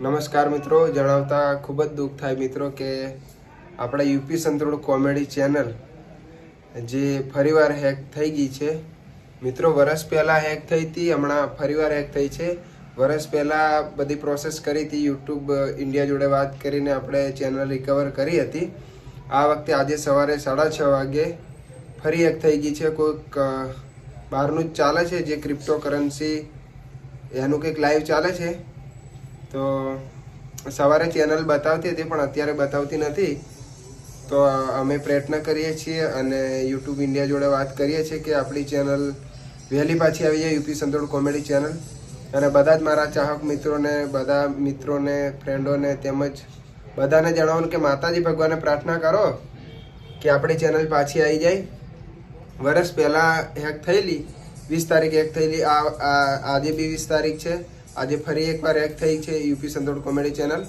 નમસ્કાર મિત્રો, જણાવતા ખૂબ જ દુઃખ થાય મિત્રો કે આપણા યુપી સંતોડ કોમેડી ચેનલ જે ફરીવાર હેક થઈ ગઈ છે. મિત્રો, વરસ પહેલાં હેક થઈ હતી, હમણાં ફરીવાર હેક થઈ છે. વરસ પહેલાં બધી પ્રોસેસ કરી હતી યુટ્યુબ ઇન્ડિયા જોડે વાત કરીને આપણે ચેનલ રિકવર કરી હતી. આ વખતે આજે સવારે સાડા છ વાગે ફરી હેક થઈ ગઈ છે. કોઈક બહારનું જ ચાલે છે જે ક્રિપ્ટો કરન્સી એનું કંઈક લાઈવ ચાલે છે. તો સવારે ચેનલ બતાવતી હતી, પણ અત્યારે બતાવતી નથી. તો અમે પ્રયત્ન કરીએ છીએ અને યુટ્યુબ ઇન્ડિયા જોડે વાત કરીએ છીએ કે આપણી ચેનલ વહેલી પાછી આવી જાય, યુપી સંતોડ કોમેડી ચેનલ. અને બધા જ મારા ચાહક મિત્રોને, બધા મિત્રોને, ફ્રેન્ડોને તેમજ બધાને જણાવવાનું કે માતાજી ભગવાનને પ્રાર્થના કરો કે આપણી ચેનલ પાછી આવી જાય. વર્ષ પહેલાં હેક થયેલી, વીસ તારીખ હેક થયેલી આ- આજે બી વીસ તારીખ છે. આજે ફરી એકવાર હેક થઈ છે યુપી સંતોડ કોમેડી ચેનલ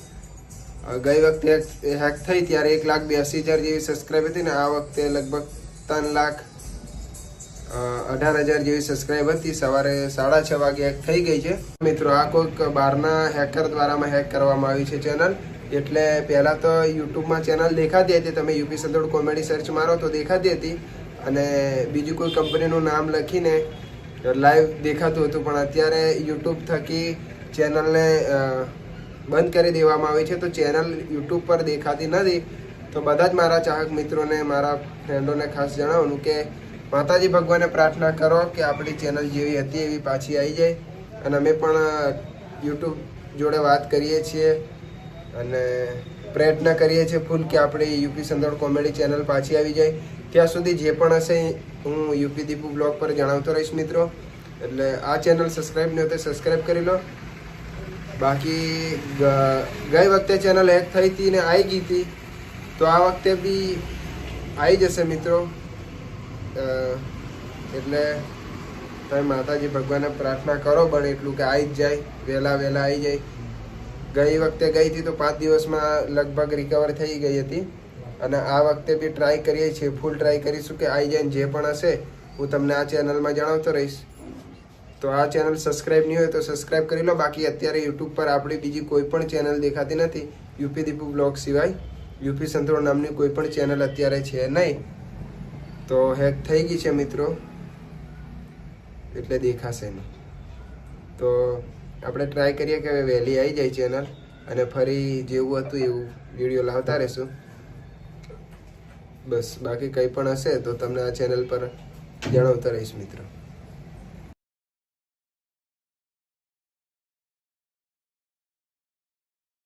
ગઈ વખતે હેક- થઈ ત્યારે એક લાખ બ્યાસી હજાર જેવી સબસ્ક્રાઈબ હતી ને આ વખતે લગભગ ત્રણ લાખ અઢાર હજાર જેવી સબસ્ક્રાઈબ હતી. સવારે સાડા છ વાગે હેક થઈ ગઈ છે. મિત્રો, આ કોઈક બહારના હેકર દ્વારામાં હેક કરવામાં આવી છે ચેનલ એટલે પહેલાં તો યુટ્યુબમાં ચેનલ દેખાતી હતી. તમે યુપી સંતોડ કોમેડી સર્ચ મારો તો દેખાતી હતી. અને બીજું કોઈ કંપનીનું નામ લખીને લાઈવ દેખાતું હતું, પણ અત્યારે યુટ્યુબ થકી ચેનલને બંધ કરી દેવામાં આવી છે. તો ચેનલ યુટ્યુબ પર દેખાતી નથી. તો બધા જ મારા ચાહક મિત્રોને, મારા ફ્રેન્ડોને ખાસ જણાવવાનું કે, માતાજી ભગવાનને પ્રાર્થના કરો કે આપણી ચેનલ જેવી હતી, એવી પાછી આવી જાય. અને અમે પણ યુટ્યુબ જોડે વાત કરીએ છીએ અને પ્રયત્ન કરીએ છીએ ફૂલ કે આપણી યુપી સંદોડ કોમેડી ચેનલ પાછી આવી જાય. ત્યાં સુધી જે પણ હશે હું યુપી દીપુ બ્લોગ પર જણાવતો રહીશ મિત્રો. એટલે આ ચેનલ સબસ્ક્રાઈબ નહીં તો સબસ્ક્રાઈબ કરી લો. બાકી ગઈ વખતે ચેનલ હેક થઈ હતી ને આવી ગઈ હતી, તો આ વખતે બી આવી જશે મિત્રો. એટલે તમે માતાજી ભગવાનને પ્રાર્થના કરો બને એટલું કે આવી જ જાય, વહેલા વહેલા આવી જાય. ગઈ વખતે ગઈ હતી તો પાંચ દિવસમાં લગભગ રિકવર થઈ ગઈ હતી. અને આ વખતે બી ટ્રાય કરીએ છીએ ફૂલ ટ્રાય કરીશું કે આવી જાય જે પણ હશે, હું તમને આ ચેનલમાં જણાવતો રહીશ. તો આ ચેનલ સબસ્ક્રાઇબ નહીં હોય તો સબસ્ક્રાઈબ કરી લો. બાકી અત્યારે યુટ્યુબ પર આપણી બીજી કોઈ પણ ચેનલ દેખાતી નથી. યુપી દીપુ બ્લોગ સિવાય. યુપી સંતોળ નામની કોઈ પણ ચેનલ અત્યારે છે નહીં. તો હેક થઈ ગઈ છે મિત્રો. એટલે દેખાશે નહીં. તો આપણે ટ્રાય કરીએ કે વહેલી આવી જાય ચેનલ અને ફરી જેવું હતું એવું વીડિયો લાવતા રહેશું. બસ બાકી કંઈ પણ હશે તો તમને આ ચેનલ પર જણાવતા રહીશ મિત્રો.